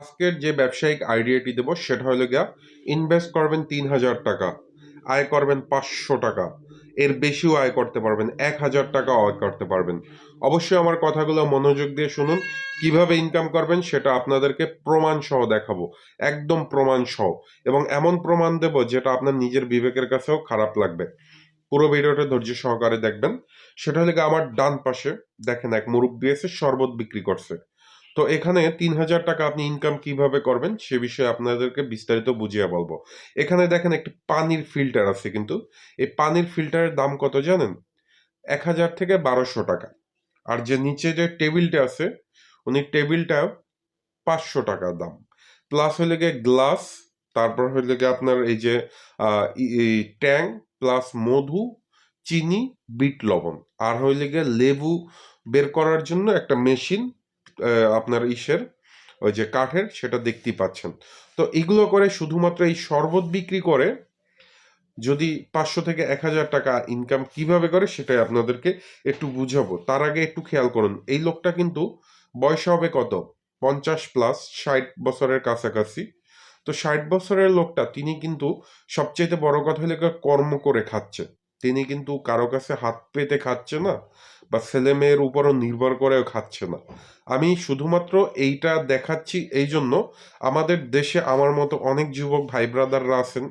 আজকের যে ব্যবসায়িক আইডিয়াটি দেবো, সেটা হলো গিয়া ইনভেস্ট করবেন তিন হাজার টাকা, আয় করবেন পাঁচশো টাকা, এর বেশিও আয় করতে পারবেন, এক হাজার টাকা আয় করতে পারবেন। অবশ্যই আমার কথাগুলো মনোযোগ দিয়ে শুনুন, কীভাবে ইনকাম করবেন সেটা আপনাদেরকে প্রমাণ সহ দেখাবো, একদম প্রমাণ সহ, এবং এমন প্রমাণ দেব যেটা আপনার নিজের বিবেকের কাছেও খারাপ লাগবে। পুরো ভিডিওটা ধৈর্য সহকারে দেখবেন, সেটা হলে আমার ডান পাশে দেখেন এক মুরব্বী এসে শরবত বিক্রি করছে। তো এখানে তিন হাজার টাকা আপনি ইনকাম কীভাবে করবেন, সে বিষয়ে আপনাদেরকে বিস্তারিত বুঝিয়ে বলব। এখানে দেখেন একটি পানির ফিল্টার আছে কিন্তু। এই পানির ফিল্টারের দাম কত জানেন? এক হাজার থেকে বারোশো টাকা। আর যে নিচে যে টেবিলটা আছে, উনি টেবিলটা পাঁচশো টাকা দাম। প্লাস হইলে গিয়ে গ্লাস তারপর হইলে গিয়ে আপনার এই যে ট্যাং প্লাস মধু, চিনি, বিট লবণ। আর হইলে গিয়ে লেবু বের করার জন্য একটা মেশিন আপনার ইসের, ওই যে কাঠের, সেটা দেখতেই পাচ্ছেন। তো এগুলো করে শুধুমাত্র এই শরবত বিক্রি করে যদি পাঁচশো থেকে এক হাজার টাকা ইনকাম কীভাবে করে সেটাই আপনাদেরকে একটু বুঝাবো। তার আগে একটু খেয়াল করুন, এই লোকটা কিন্তু বয়স হবে কত? পঞ্চাশ প্লাস ষাট বছরের কাছাকাছি। তো ষাট বছরের লোকটা, তিনি কিন্তু সবচেয়ে বড় কথা হলে কর্ম করে খাচ্ছে। তিনি কিন্তু কারও কাছে হাত পেতে খাচ্ছে না বা ছেলে মেয়ের উপরও নির্ভর করেও খাচ্ছে না। আমি শুধুমাত্র এইটা দেখাচ্ছি এই জন্য আমাদের দেশে আমার মতো অনেক যুবক ভাই ব্রাদাররা আছেন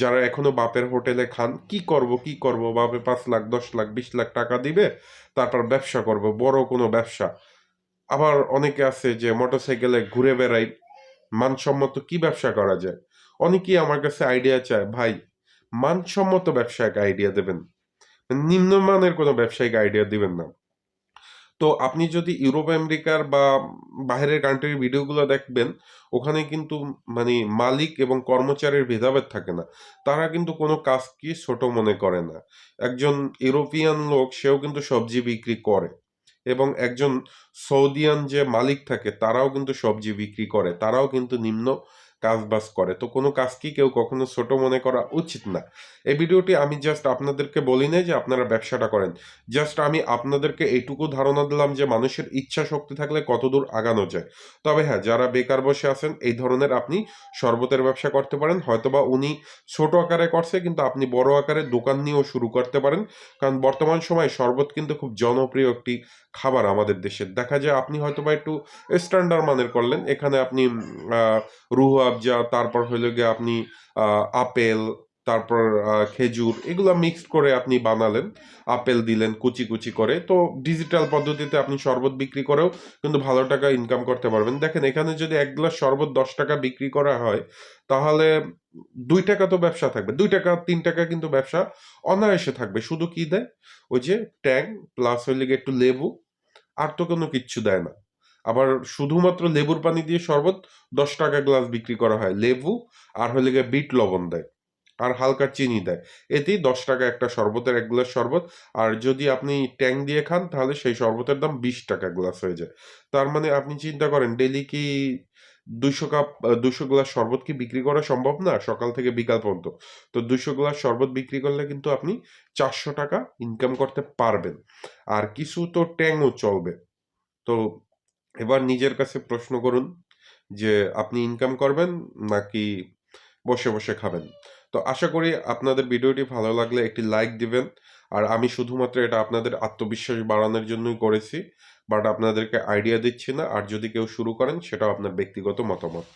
যারা এখনও বাপের হোটেলে খান। কি করব কি করব? বাপে পাঁচ লাখ, দশ লাখ, বিশ লাখ টাকা দিবে, তারপর ব্যবসা করব, বড় কোনো ব্যবসা। আবার অনেকে আছে যে মোটরসাইকেলে ঘুরে বেড়াই মানসম্মত কি ব্যবসা করা যায়? অনেকেই আমার কাছে আইডিয়া চায়, ভাই মানসম্মত ব্যবসায়িক আইডিয়া দেবেন। নিম্নমানের কোনো ব্যবসায়িক আইডিয়া দিবেন না। তো আপনি যদি ইউরোপ, আমেরিকার বা বাইরের কান্ট্রির ভিডিওগুলো দেখবেন, ওখানে কিন্তু মানে মালিক এবং কর্মচারীর ভেদাভেদ থাকে না। তারা কিন্তু কোনো কাজকে ছোট মনে করে না। একজন ইউরোপিয়ান লোক, সেও কিন্তু সবজি বিক্রি করে এবং একজন সৌদিয়ান যে মালিক থাকে, তারাও কিন্তু সবজি বিক্রি করে। তারাও কিন্তু নিম্ন কাজ বাজ করে। তো কোনো কাজকে কেউ কখনো ছোট মনে করা উচিত না। এই ভিডিওটি আমি জাস্ট আপনাদেরকে বলি নাই যে আপনারা ব্যবসাটা করেন। জাস্ট আমি আপনাদেরকে এইটুকু ধারণা দিলাম যে মানুষের ইচ্ছা শক্তি থাকলে কতদূর আগানো যায়। তবে হ্যাঁ যারা বেকার বসে আছেন, এই ধরনের আপনি শরবতের ব্যবসা করতে পারেন। হয়তোবা উনি ছোট আকারে করছে, কিন্তু আপনি বড় আকারে দোকান নিয়েও শুরু করতে পারেন। কারণ বর্তমান সময়ে শরবত কিন্তু খুব জনপ্রিয় একটি খাবার আমাদের দেশের দেখা যায় আপনি হয়তোবা একটু স্ট্যান্ডার্ড মানের করলেন। এখানে আপনি রুহ আবজা তারপর হইলে গিয়ে আপনি আপেল, তারপর খেজুর, এগুলো মিক্সড করে আপনি বানালেন। আপেল দিলেন, কুচি কুচি করে। তো ডিজিটাল পদ্ধতিতে আপনি শরবত বিক্রি করেও কিন্তু ভালো টাকা ইনকাম করতে পারবেন। দেখেন, এখানে যদি এক গ্লাস শরবত দশ টাকা বিক্রি করা হয়, তাহলে দুই টাকা তো ব্যবসা থাকবে। দুই টাকা, তিন টাকা কিন্তু ব্যবসা অনায়াসে থাকবে। শুধু কি দেয়? ওই যে ট্যাং প্লাস হইলে গিয়ে একটু লেবু, আর তো কোনো কিচ্ছু দেয় না। আবার শুধুমাত্র লেবুর পানি দিয়ে শরবত দশ টাকা গ্লাস বিক্রি করা হয়। লেবু আর হলে গিয়ে বিট লবণ দেয় আর হালকা চিনি দেয়। এতেই দশ টাকা একটা শরবতের এক গ্লাস শরবত। আর যদি আপনি ট্যাং দিয়ে খান, তাহলে সেই শরবতের দাম বিশ টাকা গ্লাস হয়ে যায়। তার মানে আপনি চিন্তা করেন ডেলি কি দুশো কাপ দুশো গ্লাস শরবত কি বিক্রি করা সম্ভব না? সকাল থেকে বিকাল পর্যন্ত। তো দুশো গ্লাস শরবত বিক্রি করলে কিন্তু আপনি চারশো টাকা ইনকাম করতে পারবেন। আর কিছু তো ট্যাংও চলবে। তো এবার নিজের কাছে প্রশ্ন করুন যে, আপনি ইনকাম করবেন নাকি বসে বসে খাবেন? তো আশা করি আপনাদের ভিডিওটি ভালো লাগলে একটি লাইক দিবেন। আর আমি শুধুমাত্র এটা আপনাদের আত্মবিশ্বাস বাড়ানোর জন্যই করেছি। বাট আপনাদেরকে আইডিয়া দিচ্ছি না। আর যদি কেউ শুরু করেন, সেটাও আপনার ব্যক্তিগত মতামত।